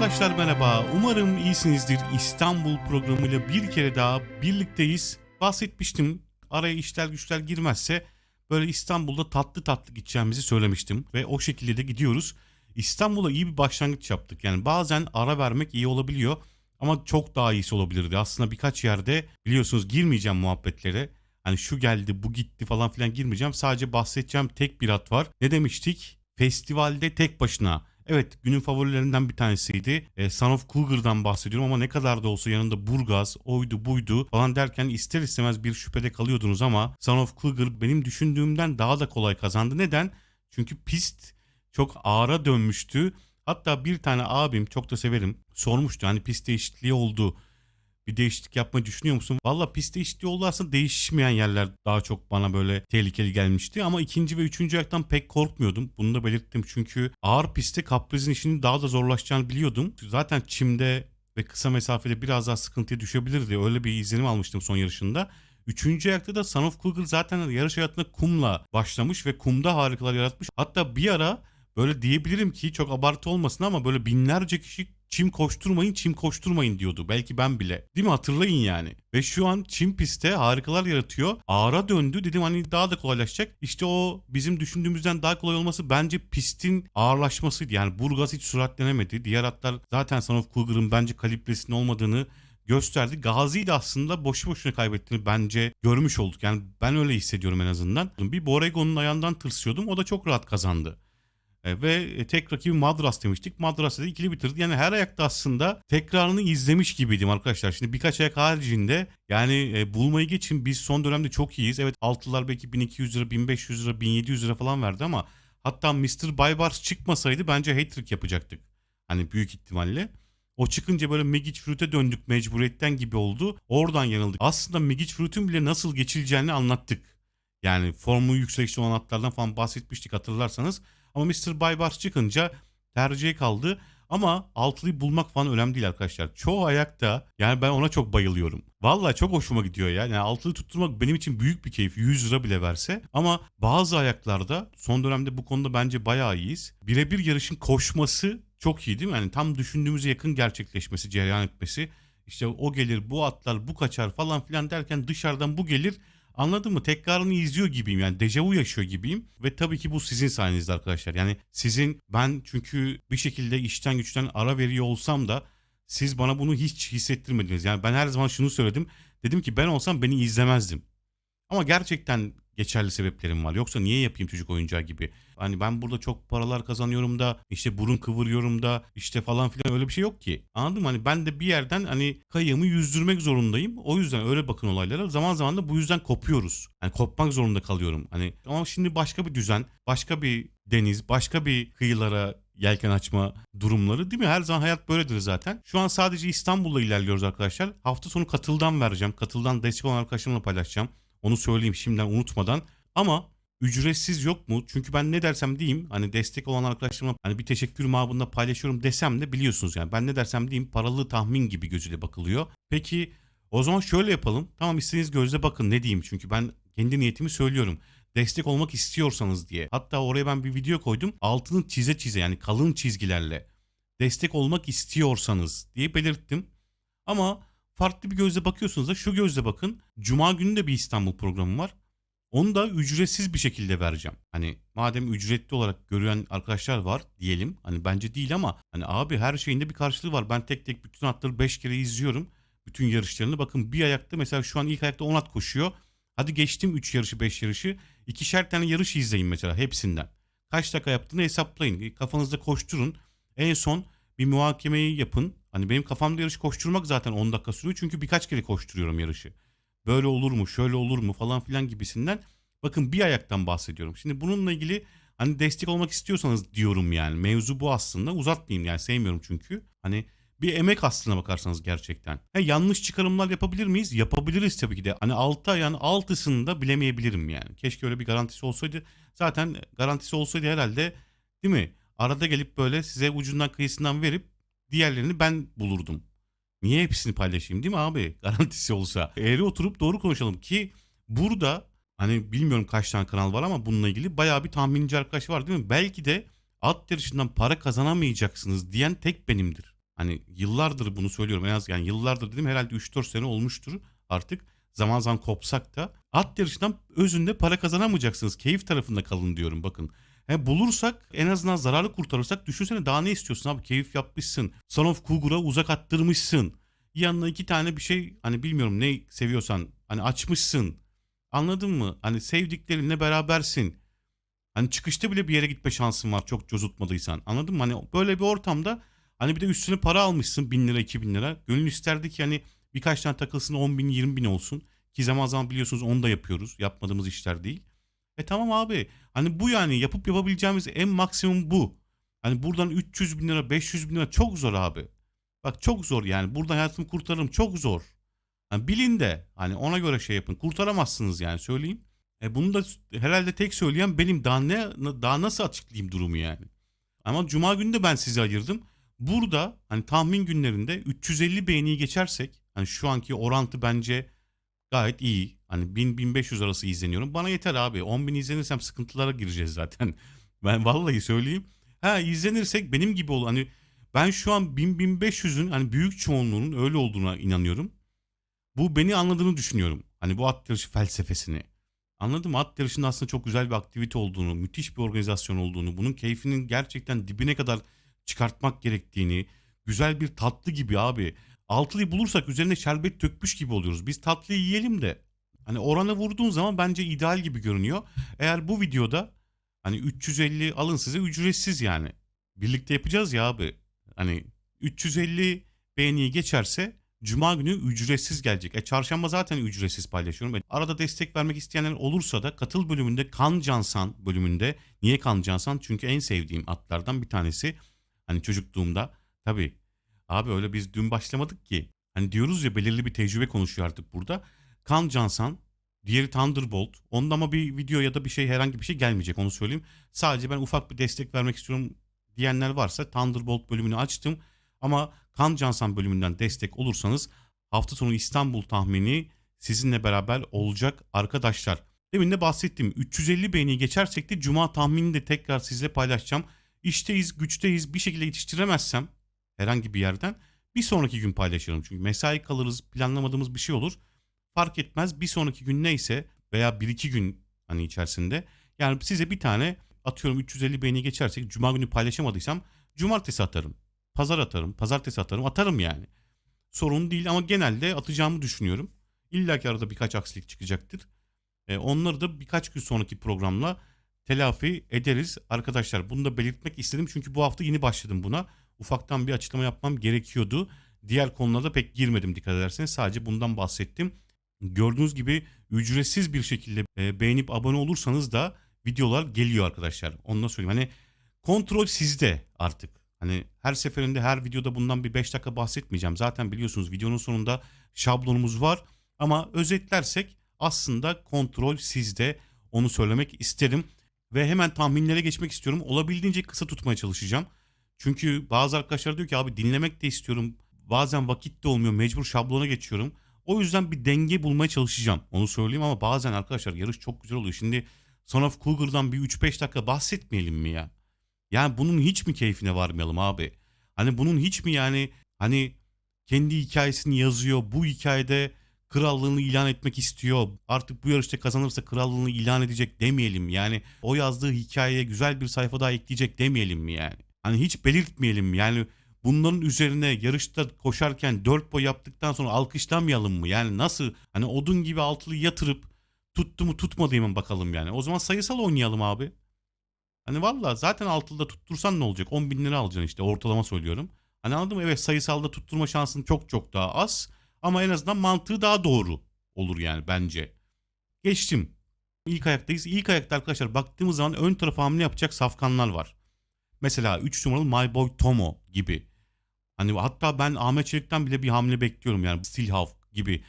Arkadaşlar merhaba. Umarım iyisinizdir. İstanbul programıyla bir kere daha birlikteyiz. Bahsetmiştim. Araya işler güçler girmezse böyle İstanbul'da tatlı tatlı gideceğimizi söylemiştim. Ve o şekilde de gidiyoruz. İstanbul'a iyi bir başlangıç yaptık. Yani bazen ara vermek iyi olabiliyor. Ama çok daha iyisi olabilirdi. Aslında birkaç yerde biliyorsunuz girmeyeceğim muhabbetlere. Hani şu geldi bu gitti falan filan girmeyeceğim. Sadece bahsedeceğim tek bir at var. Ne demiştik? Festivalde tek başına. Evet günün favorilerinden bir tanesiydi. E, Son of Cougar'dan bahsediyorum ama ne kadar da olsa yanında Burgaz, oydu buydu falan derken ister istemez bir şüphede kalıyordunuz ama Son of Cougar benim düşündüğümden daha da kolay kazandı. Neden? Çünkü pist çok ağıra dönmüştü. Hatta bir tane abim çok da severim sormuştu hani pist değişikliği oldu bir değişiklik yapmayı düşünüyor musun? Valla pist değişikliği oldu aslında değişmeyen yerler daha çok bana böyle tehlikeli gelmişti. Ama ikinci ve üçüncü ayaktan pek korkmuyordum. Bunu da belirttim çünkü ağır pistte kaprizin işinin daha da zorlaşacağını biliyordum. Zaten çimde ve kısa mesafede biraz daha sıkıntıya düşebilirdi. Öyle bir izlenim almıştım son yarışında. Üçüncü ayakta da Son of Cougar zaten yarış hayatına kumla başlamış ve kumda harikalar yaratmış. Hatta bir ara böyle diyebilirim ki çok abartı olmasın ama böyle binlerce kişi çim koşturmayın çim koşturmayın diyordu. Belki ben bile. Değil mi hatırlayın yani. Ve şu an çim pistte harikalar yaratıyor. Ağıra döndü dedim hani daha da kolaylaşacak. İşte o bizim düşündüğümüzden daha kolay olması bence pistin ağırlaşmasıydı. Yani Burgaz hiç süratlenemedi. Diğer atlar zaten Son of Cougar'ın bence kalibresinin olmadığını gösterdi. Gazi'yi de aslında boşu boşuna kaybettiğini bence görmüş olduk. Yani ben öyle hissediyorum en azından. Bir Borrego'nun ayağından tırsıyordum. O da çok rahat kazandı. E, ve tek rakibi Madras demiştik. Madras'ta da ikili bitirdi. Yani her ayakta aslında tekrarını izlemiş gibiydim arkadaşlar. Şimdi birkaç ayak haricinde yani e, bulmayı geçin biz son dönemde çok iyiyiz. Evet altılar belki 1200 lira, 1500 lira, 1700 lira falan verdi ama hatta Mr. Baybars çıkmasaydı bence hat-trick yapacaktık. Hani büyük ihtimalle. O çıkınca böyle Magic Fruit'e döndük mecburiyetten gibi oldu. Oradan yanıldık. Aslında Magic Fruit'ün bile nasıl geçileceğini anlattık. Yani formu yüksek olan atlardan falan bahsetmiştik hatırlarsanız. Ama Mr. Baybars çıkınca tercihe kaldı. Ama altılıyı bulmak falan önemli değil arkadaşlar. Çoğu ayakta yani ben ona çok bayılıyorum. Vallahi çok hoşuma gidiyor ya. Yani altıyı tutturmak benim için büyük bir keyif. 100 lira bile verse. Ama bazı ayaklarda son dönemde bu konuda bence bayağı iyiyiz. Birebir yarışın koşması çok iyi değil mi? Yani tam düşündüğümüze yakın gerçekleşmesi, cereyan etmesi. İşte o gelir, bu atlar, bu kaçar falan filan derken dışarıdan bu gelir. Anladın mı? Tekrarını izliyor gibiyim yani dejavu yaşıyor gibiyim ve tabii ki bu sizin sayenizde arkadaşlar. Yani sizin ben çünkü bir şekilde işten güçten ara veriyor olsam da siz bana bunu hiç hissettirmediniz. Yani ben her zaman şunu söyledim. Dedim ki ben olsam beni izlemezdim. Ama gerçekten geçerli sebeplerim var. Yoksa niye yapayım çocuk oyuncağı gibi? Hani ben burada çok paralar kazanıyorum da işte burun kıvırıyorum da işte falan filan öyle bir şey yok ki. Anladın mı? Hani ben de bir yerden hani kayığımı yüzdürmek zorundayım. O yüzden öyle bakın olaylara. Zaman zaman da bu yüzden kopuyoruz. Hani kopmak zorunda kalıyorum. Hani ama şimdi başka bir düzen, başka bir deniz, başka bir kıyılara yelken açma durumları değil mi? Her zaman hayat böyledir zaten. Şu an sadece İstanbul'la ilerliyoruz arkadaşlar. Hafta sonu katıldan vereceğim. Katıldan destek olan arkadaşlarımla paylaşacağım. Onu söyleyeyim şimdiden unutmadan. Ama ücretsiz yok mu? Çünkü ben ne dersem diyeyim hani destek olan arkadaşlarıma hani bir teşekkür mabında paylaşıyorum desem de biliyorsunuz yani ben ne dersem diyeyim paralı tahmin gibi gözüyle bakılıyor. Peki o zaman şöyle yapalım. Tamam istediğiniz gözle bakın ne diyeyim çünkü ben kendi niyetimi söylüyorum. Destek olmak istiyorsanız diye. Hatta oraya ben bir video koydum. Altını çize çize yani kalın çizgilerle destek olmak istiyorsanız diye belirttim. Ama farklı bir gözle bakıyorsunuz da şu gözle bakın. Cuma günü de bir İstanbul programı var. Onu da ücretsiz bir şekilde vereceğim. Hani madem ücretli olarak gören arkadaşlar var diyelim. Hani bence değil ama hani abi her şeyinde bir karşılığı var. Ben tek tek bütün atları 5 kere izliyorum. Bütün yarışlarını. Bakın bir ayakta mesela şu an ilk ayakta 10 at koşuyor. Hadi geçtim 3 yarışı 5 yarışı. İkişer tane yarış izleyin mesela hepsinden. Kaç dakika yaptığını hesaplayın. Kafanızda koşturun. En son bir muhakemeyi yapın. Hani benim kafamda yarış koşturmak zaten 10 dakika sürüyor. Çünkü birkaç kere koşturuyorum yarışı. Böyle olur mu, şöyle olur mu falan filan gibisinden. Bakın bir ayaktan bahsediyorum. Şimdi bununla ilgili hani destek olmak istiyorsanız diyorum yani. Mevzu bu aslında. Uzatmayayım yani sevmiyorum çünkü. Hani bir emek aslına bakarsanız gerçekten. He, yanlış çıkarımlar yapabilir miyiz? Yapabiliriz tabii ki de. Hani 6 ayağın altısını da bilemeyebilirim yani. Keşke öyle bir garantisi olsaydı. Zaten garantisi olsaydı herhalde değil mi? Arada gelip böyle size ucundan kıyısından verip diğerlerini ben bulurdum. Niye hepsini paylaşayım değil mi abi? Garantisi olsa. Eğri oturup doğru konuşalım ki burada hani bilmiyorum kaç tane kanal var ama bununla ilgili bayağı bir tahminci arkadaş var değil mi? Belki de at yarışından para kazanamayacaksınız diyen tek benimdir. Hani yıllardır bunu söylüyorum. En az yani yıllardır dedim herhalde 3-4 sene olmuştur artık. Zaman zaman kopsak da at yarışından özünde para kazanamayacaksınız. Keyif tarafında kalın diyorum bakın. He, bulursak en azından zararlı kurtarırsak düşünsene daha ne istiyorsun abi keyif yapmışsın. Son of Cougar'a uzak attırmışsın. Yanına iki tane bir şey hani bilmiyorum ne seviyorsan hani açmışsın. Anladın mı? Hani sevdiklerinle berabersin. Hani çıkışta bile bir yere gitme şansın var çok cozutmadıysan. Anladın mı? Hani böyle bir ortamda hani bir de üstüne para almışsın bin lira iki bin lira. Gönül isterdi ki hani birkaç tane takılsın 10 bin 20 bin olsun. Ki zaman zaman biliyorsunuz onu da yapıyoruz. Yapmadığımız işler değil. E tamam abi. Hani bu yani yapıp yapabileceğimiz en maksimum bu. Hani buradan 300 bin lira 500 bin lira çok zor abi. Bak çok zor yani. Buradan hayatımı kurtarırım çok zor. Hani bilin de hani ona göre şey yapın. Kurtaramazsınız yani söyleyeyim. E bunu da herhalde tek söyleyen benim daha ne daha nasıl açıklayayım durumu yani. Ama cuma günü de ben sizi ayırdım. Burada hani tahmin günlerinde 350 beğeniyi geçersek hani şu anki orantı bence gayet iyi. Hani 1000-1500 arası izleniyorum. Bana yeter abi. 10.000 izlenirsem sıkıntılara gireceğiz zaten. Ben vallahi söyleyeyim. Ha izlenirsek benim gibi ol. Hani ben şu an 1000-1500'ün hani büyük çoğunluğunun öyle olduğuna inanıyorum. Bu beni anladığını düşünüyorum. Hani bu at yarışı felsefesini. Anladım at yarışının aslında çok güzel bir aktivite olduğunu, müthiş bir organizasyon olduğunu, bunun keyfinin gerçekten dibine kadar çıkartmak gerektiğini, güzel bir tatlı gibi abi. Altlıyı bulursak üzerine şerbet dökmüş gibi oluyoruz. Biz tatlıyı yiyelim de. Hani orana vurduğun zaman bence ideal gibi görünüyor. Eğer bu videoda hani 350 alın size ücretsiz yani. Birlikte yapacağız ya abi. Hani 350 beğeniyi geçerse Cuma günü ücretsiz gelecek. E çarşamba zaten ücretsiz paylaşıyorum. E, arada destek vermek isteyenler olursa da katıl bölümünde Kan Cansan bölümünde. Niye Kan Cansan? Çünkü en sevdiğim atlardan bir tanesi. Hani çocukluğumda tabii abi öyle biz dün başlamadık ki. Hani diyoruz ya belirli bir tecrübe konuşuyor artık burada. Kan Cansan, diğeri Thunderbolt. Onda ama bir video ya da bir şey herhangi bir şey gelmeyecek onu söyleyeyim. Sadece ben ufak bir destek vermek istiyorum diyenler varsa Thunderbolt bölümünü açtım. Ama Kan Cansan bölümünden destek olursanız hafta sonu İstanbul tahmini sizinle beraber olacak arkadaşlar. Demin de bahsettim 350 beğeni geçersek de cuma tahminini de tekrar sizle paylaşacağım. İşteyiz, güçteyiz bir şekilde yetiştiremezsem herhangi bir yerden bir sonraki gün paylaşırım. Çünkü mesai kalırız planlamadığımız bir şey olur. Fark etmez bir sonraki gün neyse veya 1-2 gün hani içerisinde yani size bir tane atıyorum 350 beğeni geçersek cuma günü paylaşamadıysam cumartesi atarım. Pazar atarım, pazartesi atarım, atarım yani. Sorun değil ama genelde atacağımı düşünüyorum. İlla ki arada birkaç aksilik çıkacaktır. E, onları da birkaç gün sonraki programla telafi ederiz. Arkadaşlar bunu da belirtmek istedim çünkü bu hafta yeni başladım buna. Ufaktan bir açıklama yapmam gerekiyordu. Diğer konularda pek girmedim dikkat ederseniz. Sadece bundan bahsettim. Gördüğünüz gibi ücretsiz bir şekilde e, beğenip abone olursanız da videolar geliyor arkadaşlar. Onu da söyleyeyim. Hani kontrol sizde artık. Hani her seferinde her videoda bundan bir 5 dakika bahsetmeyeceğim. Zaten biliyorsunuz videonun sonunda şablonumuz var. Ama özetlersek aslında kontrol sizde. Onu söylemek isterim. Ve hemen tahminlere geçmek istiyorum. Olabildiğince kısa tutmaya çalışacağım. Çünkü bazı arkadaşlar diyor ki abi dinlemek de istiyorum. Bazen vakit de olmuyor. Mecbur şablona geçiyorum. O yüzden bir denge bulmaya çalışacağım. Onu söyleyeyim ama bazen arkadaşlar yarış çok güzel oluyor. Şimdi Son of Cougar'dan bir 3-5 dakika bahsetmeyelim mi ya? Yani bunun hiç mi keyfine varmayalım abi? Hani bunun hiç mi yani hani kendi hikayesini yazıyor. Bu hikayede krallığını ilan etmek istiyor. Artık bu yarışta kazanırsa krallığını ilan edecek demeyelim. Yani o yazdığı hikayeye güzel bir sayfa daha ekleyecek demeyelim mi yani? Hani hiç belirtmeyelim? Yani bunların üzerine yarışta koşarken dört boy yaptıktan sonra alkışlamayalım mı? Yani nasıl hani odun gibi altılı yatırıp tuttu mu tutmadı mı bakalım yani. O zaman sayısal oynayalım abi. Hani valla zaten altılıda tuttursan ne olacak? 10 bin lira alacaksın işte ortalama söylüyorum. Hani anladın mı? Evet sayısalda tutturma şansın çok çok daha az. Ama en azından mantığı daha doğru olur yani bence. Geçtim. İlk ayaktayız. İlk ayakta arkadaşlar baktığımız zaman ön tarafa hamle yapacak safkanlar var. Mesela 3 numaralı My Boy Tomo gibi. Hani hatta ben Ahmet Çelik'ten bile bir hamle bekliyorum yani Stillhalf gibi.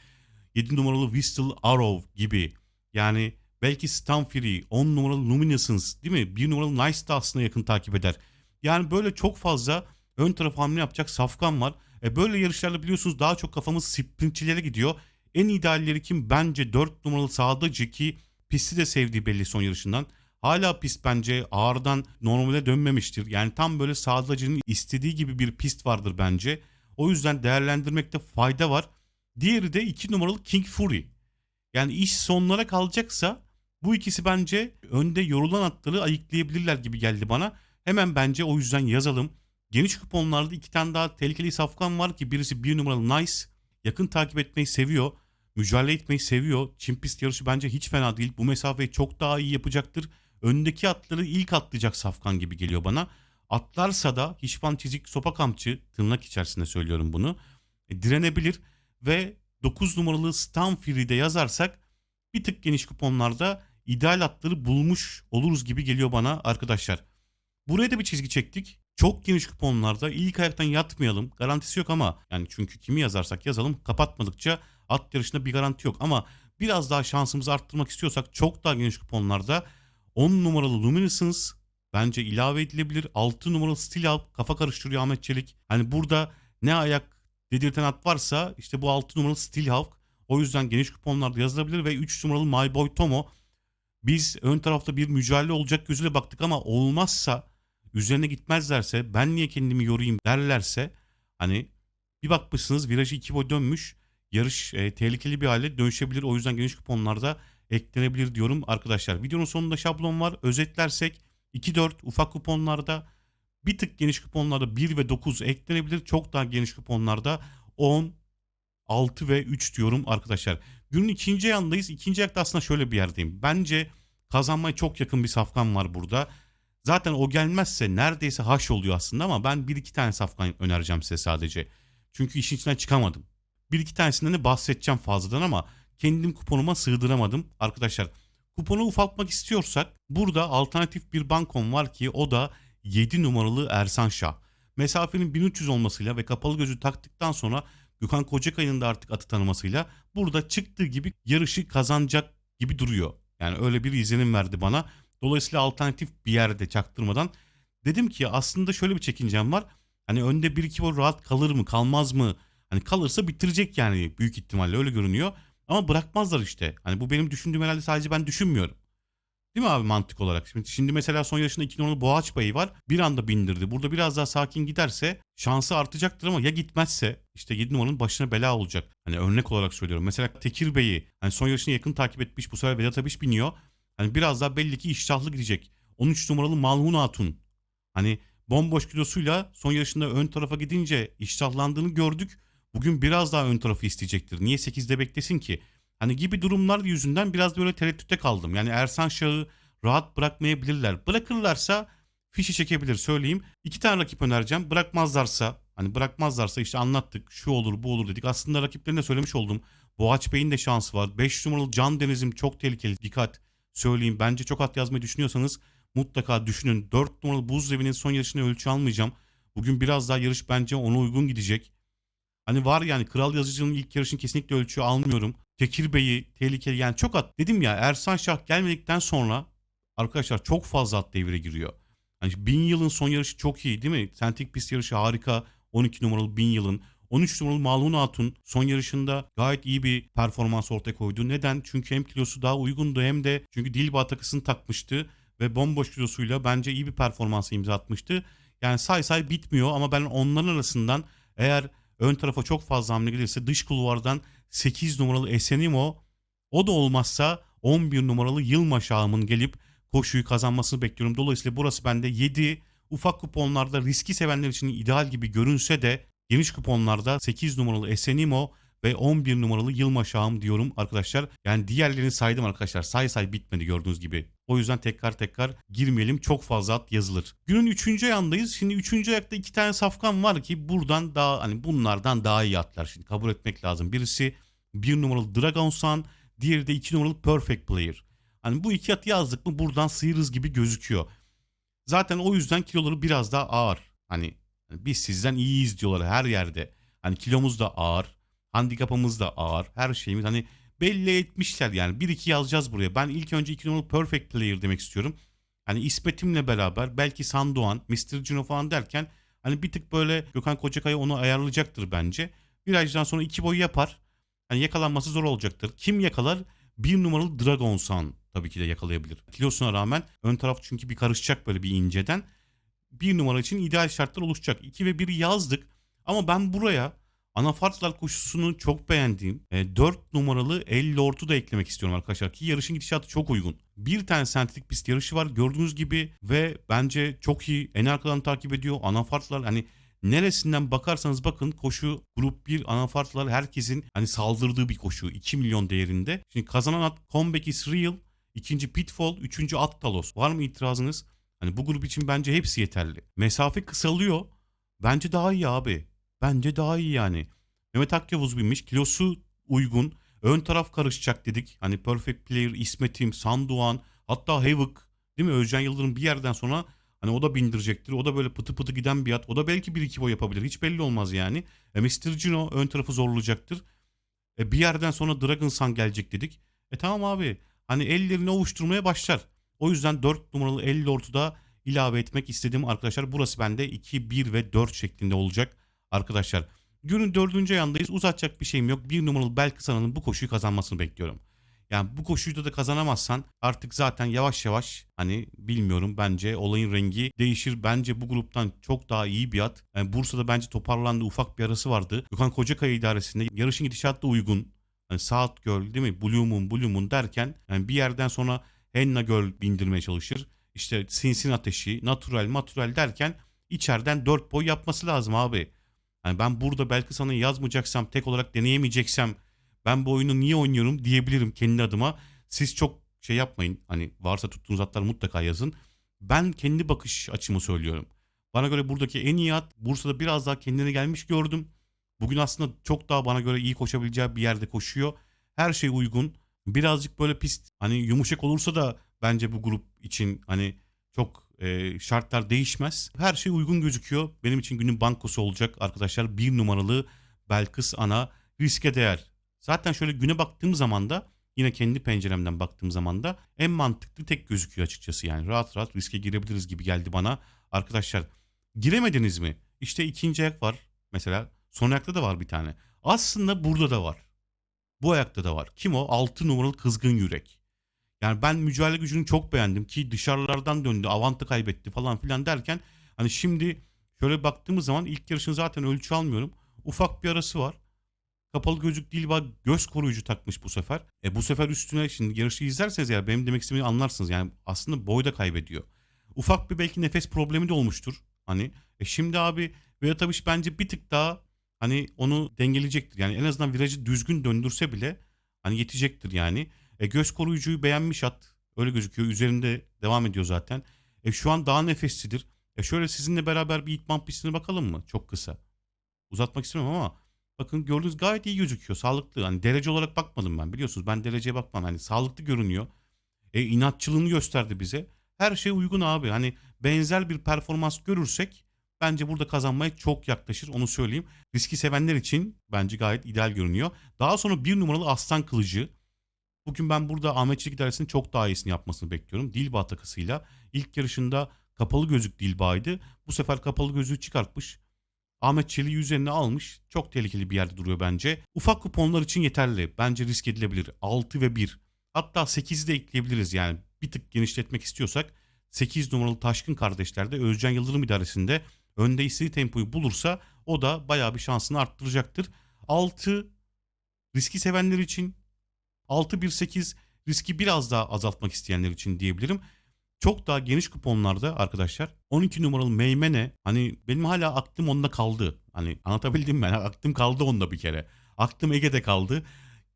7 numaralı Whistle Arrow gibi. Yani Belki Stamferi, 10 numaralı Luminescence değil mi? 1 numaralı Nice aslında yakın takip eder. Yani böyle çok fazla ön taraf hamle yapacak safkan var. E böyle yarışlarla biliyorsunuz daha çok kafamız sprintçilere gidiyor. En idealleri kim? Bence 4 numaralı sağdacı ki pisti de sevdiği belli son yarışından. Hala pist bence ağırdan normale dönmemiştir. Yani tam böyle sağlacının istediği gibi bir pist vardır bence. O yüzden değerlendirmekte fayda var. Diğeri de 2 numaralı King Fury. Yani iş sonlara kalacaksa bu ikisi bence önde yorulan atları ayıklayabilirler gibi geldi bana. Hemen bence o yüzden yazalım. Geniş kuponlarda iki tane daha tehlikeli safkan var ki birisi bir numaralı Nice. Yakın takip etmeyi seviyor. Mücadele etmeyi seviyor. Çim pist yarışı bence hiç fena değil. Bu mesafeyi çok daha iyi yapacaktır. Öndeki atları ilk atlayacak safkan gibi geliyor bana. Atlarsa da Hişpan çizik sopa kampçı tırnak içerisinde söylüyorum bunu. e, direnebilir ve 9 numaralı Stanfield'de yazarsak bir tık geniş kuponlarda ideal atları bulmuş oluruz gibi geliyor bana arkadaşlar. Buraya da bir çizgi çektik. Çok geniş kuponlarda ilk ayaktan yatmayalım. Garantisi yok ama yani çünkü kimi yazarsak yazalım kapatmadıkça at yarışında bir garanti yok. Ama biraz daha şansımızı arttırmak istiyorsak çok daha geniş kuponlarda 10 numaralı Luminescence bence ilave edilebilir. 6 numaralı Steel Alp kafa karıştırıyor Ahmet Çelik. Hani burada ne ayak dedirten at varsa işte bu 6 numaralı Steel Hawk. O yüzden geniş kuponlarda yazılabilir ve 3 numaralı My Boy Tomo. Biz ön tarafta bir mücadele olacak gözüyle baktık ama olmazsa üzerine gitmezlerse ben niye kendimi yorayım derlerse hani bir bakmışsınız virajı iki boy dönmüş yarış e, tehlikeli bir hale dönüşebilir o yüzden geniş kuponlarda eklenebilir diyorum arkadaşlar. Videonun sonunda şablon var özetlersek 2-4 ufak kuponlarda bir tık geniş kuponlarda 1 ve 9 eklenebilir çok daha geniş kuponlarda 10 6 ve 3 diyorum arkadaşlar. Günün ikinci yandayız. İkinci ayakta aslında şöyle bir yerdeyim. Bence kazanmaya çok yakın bir safkan var burada. Zaten o gelmezse neredeyse haş oluyor aslında ama ben bir iki tane safkan önereceğim size sadece. Çünkü işin içinden çıkamadım. Bir iki tanesinden de bahsedeceğim fazladan ama kendim kuponuma sığdıramadım. Arkadaşlar kuponu ufaltmak istiyorsak burada alternatif bir bankom var ki o da 7 numaralı Ersan Şah. Mesafenin 1300 olmasıyla ve kapalı gözü taktıktan sonra Gökhan Kocakay'ın da artık atı tanımasıyla burada çıktığı gibi yarışı kazanacak gibi duruyor. Yani öyle bir izlenim verdi bana. Dolayısıyla alternatif bir yerde çaktırmadan dedim ki aslında şöyle bir çekincem var. Hani önde bir iki boy rahat kalır mı kalmaz mı? Hani kalırsa bitirecek yani büyük ihtimalle öyle görünüyor. Ama bırakmazlar işte. Hani bu benim düşündüğüm herhalde sadece ben düşünmüyorum. Değil mi abi mantık olarak? Şimdi, şimdi mesela son yarışında 2 numaralı Boğaç Bey'i var. Bir anda bindirdi. Burada biraz daha sakin giderse şansı artacaktır ama ya gitmezse işte 7 numaranın başına bela olacak. Hani örnek olarak söylüyorum. Mesela Tekir Bey'i hani son yarışını yakın takip etmiş. Bu sefer Vedat Abiş biniyor. Hani biraz daha belli ki iştahlı gidecek. 13 numaralı Malhun Hatun. Hani bomboş kilosuyla son yarışında ön tarafa gidince iştahlandığını gördük. Bugün biraz daha ön tarafı isteyecektir. Niye 8'de beklesin ki? Hani gibi durumlar yüzünden biraz böyle tereddütte kaldım. Yani Ersan Şah'ı rahat bırakmayabilirler. Bırakırlarsa fişi çekebilir söyleyeyim. İki tane rakip önereceğim. Bırakmazlarsa hani bırakmazlarsa işte anlattık şu olur bu olur dedik. Aslında rakiplerine söylemiş oldum. Boğaç Bey'in de şansı var. 5 numaralı Can Deniz'im çok tehlikeli. Dikkat söyleyeyim. Bence çok at yazmayı düşünüyorsanız mutlaka düşünün. 4 numaralı Buz Evi'nin son yarışını ölçü almayacağım. Bugün biraz daha yarış bence ona uygun gidecek. Hani var yani Kral Yazıcı'nın ilk yarışını kesinlikle ölçü almıyorum. Tekir Bey'i tehlikeli yani çok at. Dedim ya Ersan Şah gelmedikten sonra arkadaşlar çok fazla at devire giriyor. Hani bin yılın son yarışı çok iyi değil mi? Sentik pist yarışı harika. 12 numaralı bin yılın. 13 numaralı Malhun Hatun son yarışında gayet iyi bir performans ortaya koydu. Neden? Çünkü hem kilosu daha uygundu hem de çünkü Dilba takısını takmıştı ve bomboş kilosuyla bence iyi bir performansı imza atmıştı. Yani say say bitmiyor ama ben onların arasından eğer ön tarafa çok fazla hamle gelirse dış kulvardan 8 numaralı Esenimo o da olmazsa 11 numaralı Yılmaş ağamın gelip koşuyu kazanmasını bekliyorum. Dolayısıyla burası bende 7 ufak kuponlarda riski sevenler için ideal gibi görünse de geniş kuponlarda 8 numaralı Esenimo ve 11 numaralı Yılmaş ağam diyorum arkadaşlar. Yani diğerlerini saydım arkadaşlar. Say say bitmedi gördüğünüz gibi. O yüzden tekrar tekrar girmeyelim. Çok fazla at yazılır. Günün 3. ayağındayız. Şimdi 3. ayakta iki tane safkan var ki buradan daha hani bunlardan daha iyi atlar. Şimdi kabul etmek lazım. Birisi 1 numaralı Dragon Sun, diğeri de 2 numaralı Perfect Player. Hani bu iki atı yazdık mı buradan sıyırız gibi gözüküyor. Zaten o yüzden kiloları biraz daha ağır. Hani biz sizden iyiyiz diyorlar her yerde. Hani kilomuz da ağır, handikapımız da ağır, her şeyimiz hani belli etmişler yani. Bir iki yazacağız buraya. Ben ilk önce 2 numaralı Perfect Player demek istiyorum. Hani İsmet'imle beraber belki Sandoğan, Mr. Cino falan derken hani bir tık böyle Gökhan Kocakaya onu ayarlayacaktır bence. Virajdan sonra iki boy yapar. Hani yakalanması zor olacaktır. Kim yakalar? Bir numaralı Dragon Sun tabii ki de yakalayabilir. Kilosuna rağmen ön taraf çünkü bir karışacak böyle bir inceden. Bir numara için ideal şartlar oluşacak. 2 ve 1'i yazdık ama ben buraya anafartlar koşusunu çok beğendiğim e, 4 numaralı El Lord'u da eklemek istiyorum arkadaşlar ki yarışın gidişatı çok uygun. Bir tane sentetik pist yarışı var gördüğünüz gibi ve bence çok iyi. En arkadan takip ediyor. Anafartlar hani neresinden bakarsanız bakın koşu grup 1 anafartlar herkesin hani saldırdığı bir koşu 2 milyon değerinde. Şimdi kazanan at Comeback is Real, ikinci Pitfall, üçüncü at Talos. Var mı itirazınız? Hani bu grup için bence hepsi yeterli. Mesafe kısalıyor. Bence daha iyi abi. Bence daha iyi yani. Mehmet Akyavuz binmiş. Kilosu uygun. Ön taraf karışacak dedik. Hani Perfect Player, İsmet'im, Sandoğan hatta Havoc değil mi? Özcan Yıldırım bir yerden sonra hani o da bindirecektir. O da böyle pıtı pıtı giden bir at. O da belki bir iki boy yapabilir. Hiç belli olmaz yani. E, Mr. Gino ön tarafı zorlayacaktır. E, bir yerden sonra Dragon Sun gelecek dedik. E tamam abi. Hani ellerini ovuşturmaya başlar. O yüzden 4 numaralı 50 ortu da ilave etmek istedim arkadaşlar. Burası bende 2, 1 ve 4 şeklinde olacak arkadaşlar. Günün dördüncü ayındayız. Uzatacak bir şeyim yok. Bir numaralı Belkısan'ın bu koşuyu kazanmasını bekliyorum. Yani bu koşuyu da, da kazanamazsan artık zaten yavaş yavaş hani bilmiyorum bence olayın rengi değişir. Bence bu gruptan çok daha iyi bir at. Yani Bursa'da bence toparlandı ufak bir arası vardı. Gökhan Kocakaya idaresinde yarışın gidişatı uygun. Hani Saat Göl değil mi? Blue Moon, derken yani bir yerden sonra Henna Göl bindirmeye çalışır. İşte Sinsin Ateşi, Natural, Matural derken içeriden 4 boy yapması lazım abi. Yani ben burada belki sana yazmayacaksam, tek olarak deneyemeyeceksem ben bu oyunu niye oynuyorum diyebilirim kendi adıma. Siz çok şey yapmayın. Hani varsa tuttuğunuz atlar mutlaka yazın. Ben kendi bakış açımı söylüyorum. Bana göre buradaki en iyi at Bursa'da biraz daha kendine gelmiş gördüm. Bugün aslında çok daha bana göre iyi koşabileceği bir yerde koşuyor. Her şey uygun. Birazcık böyle pist hani yumuşak olursa da bence bu grup için hani çok e, şartlar değişmez. Her şey uygun gözüküyor. Benim için günün bankosu olacak arkadaşlar. Bir numaralı Belkıs Ana riske değer. Zaten şöyle güne baktığım zaman da yine kendi penceremden baktığım zaman da en mantıklı tek gözüküyor açıkçası. Yani rahat rahat riske girebiliriz gibi geldi bana. Arkadaşlar giremediniz mi? İşte ikinci ayak var mesela. Son ayakta da var bir tane. Aslında burada da var. Bu ayakta da var. Kim o? 6 numaralı kızgın yürek. Yani ben mücadele gücünü çok beğendim ki dışarılardan döndü, avantı kaybetti falan filan derken hani şimdi şöyle baktığımız zaman ilk yarışını zaten ölçü almıyorum. Ufak bir arası var. Kapalı gözlük değil var göz koruyucu takmış bu sefer. E bu sefer üstüne şimdi yarışı izlerseniz ya benim demek istediğimi anlarsınız. Yani aslında boy da kaybediyor. Ufak bir belki nefes problemi de olmuştur. Hani e şimdi abi Vedat Abiş bence bir tık daha hani onu dengeleyecektir. Yani en azından virajı düzgün döndürse bile hani yetecektir yani. E, göz koruyucuyu beğenmiş at. Öyle gözüküyor. Üzerinde devam ediyor zaten. E, şu an daha nefeslidir. E, şöyle sizinle beraber bir itman pistine bakalım mı? Çok kısa. Uzatmak istemiyorum ama bakın gördüğünüz gayet iyi gözüküyor. Sağlıklı. Hani derece olarak bakmadım ben. Biliyorsunuz ben dereceye bakmam. Hani sağlıklı görünüyor. E, inatçılığını gösterdi bize. Her şey uygun abi. Hani benzer bir performans görürsek bence burada kazanmaya çok yaklaşır onu söyleyeyim. Riski sevenler için bence gayet ideal görünüyor. Daha sonra bir numaralı aslan kılıcı. Bugün ben burada Ahmet Çelik idaresinin çok daha iyisini yapmasını bekliyorum. Dilba takısıyla. ilk yarışında kapalı gözlük Dilba'ydı. Bu sefer kapalı gözlüğü çıkartmış. Ahmet Çelik'i üzerine almış. Çok tehlikeli bir yerde duruyor bence. Ufak kuponlar için yeterli. Bence risk edilebilir. 6 ve 1. Hatta 8'i de ekleyebiliriz yani. Bir tık genişletmek istiyorsak 8 numaralı Taşkın kardeşlerde Özcan Yıldırım idaresinde önde istediği tempoyu bulursa o da bayağı bir şansını arttıracaktır. 6 riski sevenler için 6-1-8 riski biraz daha azaltmak isteyenler için diyebilirim. Çok daha geniş kuponlarda arkadaşlar 12 numaralı Meymene hani benim hala aklım onda kaldı. Hani anlatabildim mi? Aklım kaldı onda bir kere. Aklım Ege'de kaldı.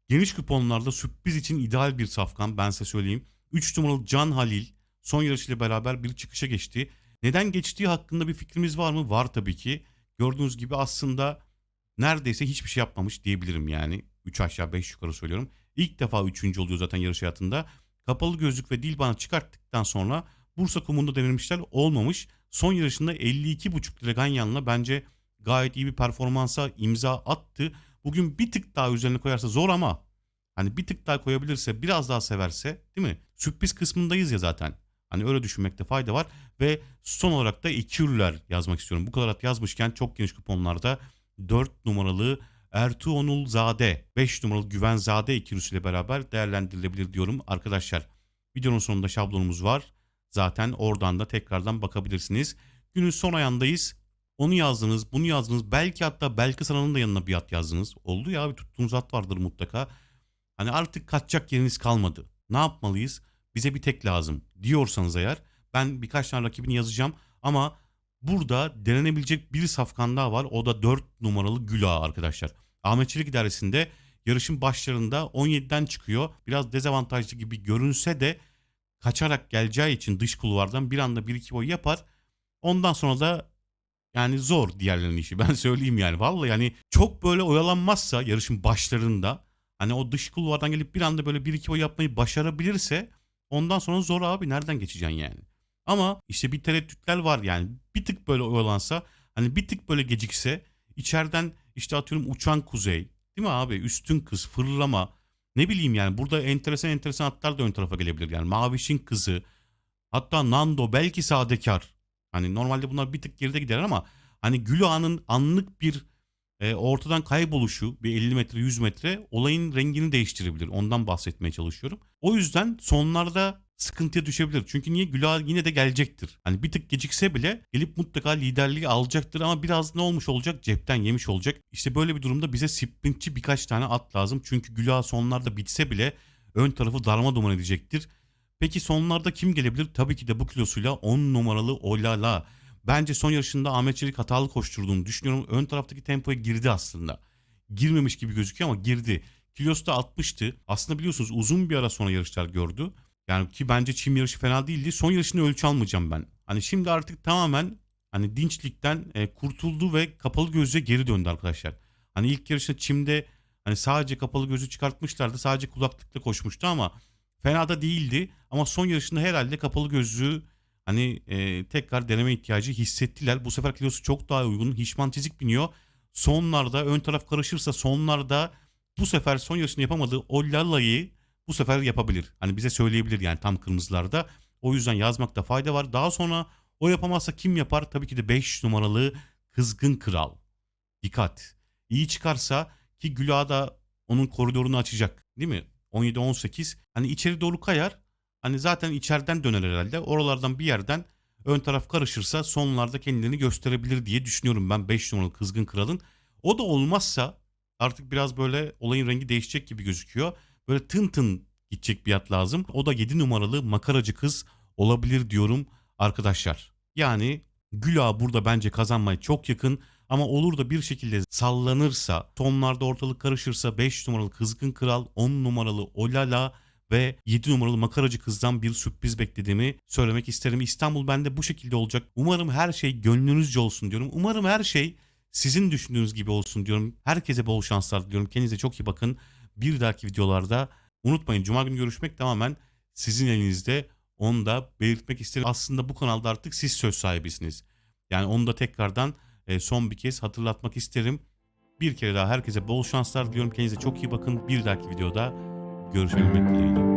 Geniş kuponlarda sürpriz için ideal bir safkan ben size söyleyeyim. 3 numaralı Can Halil son yarışıyla beraber bir çıkışa geçti. Neden geçtiği hakkında bir fikrimiz var mı? Var tabii ki. Gördüğünüz gibi aslında neredeyse hiçbir şey yapmamış diyebilirim yani. 3 aşağı 5 yukarı söylüyorum. İlk defa üçüncü oluyor zaten yarış hayatında. Kapalı gözlük ve dil bana çıkarttıktan sonra Bursa kumunda denemişler olmamış. Son yarışında 52,5 lira Ganyan'la bence gayet iyi bir performansa imza attı. Bugün bir tık daha üzerine koyarsa zor ama hani bir tık daha koyabilirse biraz daha severse değil mi? Sürpriz kısmındayız ya zaten. Hani öyle düşünmekte fayda var. Ve son olarak da iki ürler yazmak istiyorum. Bu kadar at yazmışken çok geniş kuponlarda 4 numaralı Ertuğrul Zade 5 numaralı Güvenzade ikilisiyle beraber değerlendirilebilir diyorum arkadaşlar. Videonun sonunda şablonumuz var. Zaten oradan da tekrardan bakabilirsiniz. Günün son ayandayız. Onu yazdınız, bunu yazdınız. Belki hatta belki sananın da yanına bir at yazdınız. Oldu ya bir tuttuğunuz at vardır mutlaka. Hani artık kaçacak yeriniz kalmadı. Ne yapmalıyız? Bize bir tek lazım diyorsanız eğer ben birkaç tane rakibini yazacağım ama burada denenebilecek bir safkan daha var. O da 4 numaralı Gül Ağa arkadaşlar. Ahmet Çelik idaresinde yarışın başlarında 17'den çıkıyor. Biraz dezavantajlı gibi görünse de kaçarak geleceği için dış kulvardan bir anda 1-2 boy yapar. Ondan sonra da yani zor diğerlerinin işi. Ben söyleyeyim yani. Vallahi yani çok böyle oyalanmazsa yarışın başlarında hani o dış kulvardan gelip bir anda böyle 1-2 boy yapmayı başarabilirse ondan sonra zor abi. Nereden geçeceksin yani? Ama işte bir tereddütler var yani. Bir tık böyle oyalansa hani bir tık böyle gecikse içeriden işte atıyorum uçan kuzey değil mi abi? Üstün kız fırlama ne bileyim yani burada enteresan enteresan atlar da ön tarafa gelebilir yani. Maviş'in kızı hatta Nando belki sadekar. Hani normalde bunlar bir tık geride gider ama hani Gül Ağa'nın anlık bir e, ortadan kayboluşu bir 50 metre 100 metre olayın rengini değiştirebilir. Ondan bahsetmeye çalışıyorum. O yüzden sonlarda sıkıntıya düşebilir. Çünkü niye Gül Ağa yine de gelecektir. Hani bir tık gecikse bile gelip mutlaka liderliği alacaktır ama biraz ne olmuş olacak? Cepten yemiş olacak. İşte böyle bir durumda bize sprintçi birkaç tane at lazım. Çünkü Gül Ağa sonlarda bitse bile ön tarafı darma duman edecektir. Peki sonlarda kim gelebilir? Tabii ki de bu kilosuyla 10 numaralı Olala. Bence son yarışında Ahmet Çelik hatalı koşturduğunu düşünüyorum. Ön taraftaki tempoya girdi aslında. Girmemiş gibi gözüküyor ama girdi. Kilosu da 60'tı. Aslında biliyorsunuz uzun bir ara sonra yarışlar gördü. Yani ki bence çim yarışı fena değildi. Son yarışını ölçü almayacağım ben. Hani şimdi artık tamamen hani dinçlikten e, kurtuldu ve kapalı gözle geri döndü arkadaşlar. Hani ilk yarışta çimde hani sadece kapalı gözü çıkartmışlardı. Sadece kulaklıkla koşmuştu ama fena da değildi. Ama son yarışında herhalde kapalı gözlüğü hani e, tekrar deneme ihtiyacı hissettiler. Bu sefer kilosu çok daha uygun. Hişman çizik biniyor. Sonlarda ön taraf karışırsa sonlarda bu sefer son yarışını yapamadığı o Lalla'yı bu sefer yapabilir. Hani bize söyleyebilir yani tam kırmızılarda. O yüzden yazmakta fayda var. Daha sonra o yapamazsa kim yapar? Tabii ki de 5 numaralı Kızgın Kral. Dikkat. İyi çıkarsa ki Güla da onun koridorunu açacak. Değil mi? 17-18. Hani içeri doğru kayar. Hani zaten içeriden döner herhalde. Oralardan bir yerden ön taraf karışırsa sonlarda kendini gösterebilir diye düşünüyorum ben 5 numaralı Kızgın Kral'ın. O da olmazsa artık biraz böyle olayın rengi değişecek gibi gözüküyor. Böyle tın tın gidecek bir at lazım. O da 7 numaralı makaracı kız olabilir diyorum arkadaşlar. Yani Gül Ağa burada bence kazanmaya çok yakın. Ama olur da bir şekilde sallanırsa, tonlarda ortalık karışırsa 5 numaralı Kızgın Kral, 10 numaralı Olala ve 7 numaralı makaracı kızdan bir sürpriz beklediğimi söylemek isterim. İstanbul bende bu şekilde olacak. Umarım her şey gönlünüzce olsun diyorum. Umarım her şey sizin düşündüğünüz gibi olsun diyorum. Herkese bol şanslar diliyorum. Kendinize çok iyi bakın. Bir dahaki videolarda unutmayın Cuma günü görüşmek tamamen sizin elinizde. Onu da belirtmek isterim. Aslında bu kanalda artık siz söz sahibisiniz. Yani onu da tekrardan e, son bir kez hatırlatmak isterim. Bir kere daha herkese bol şanslar diliyorum. Kendinize çok iyi bakın. Bir dahaki videoda görüşmek dileğiyle.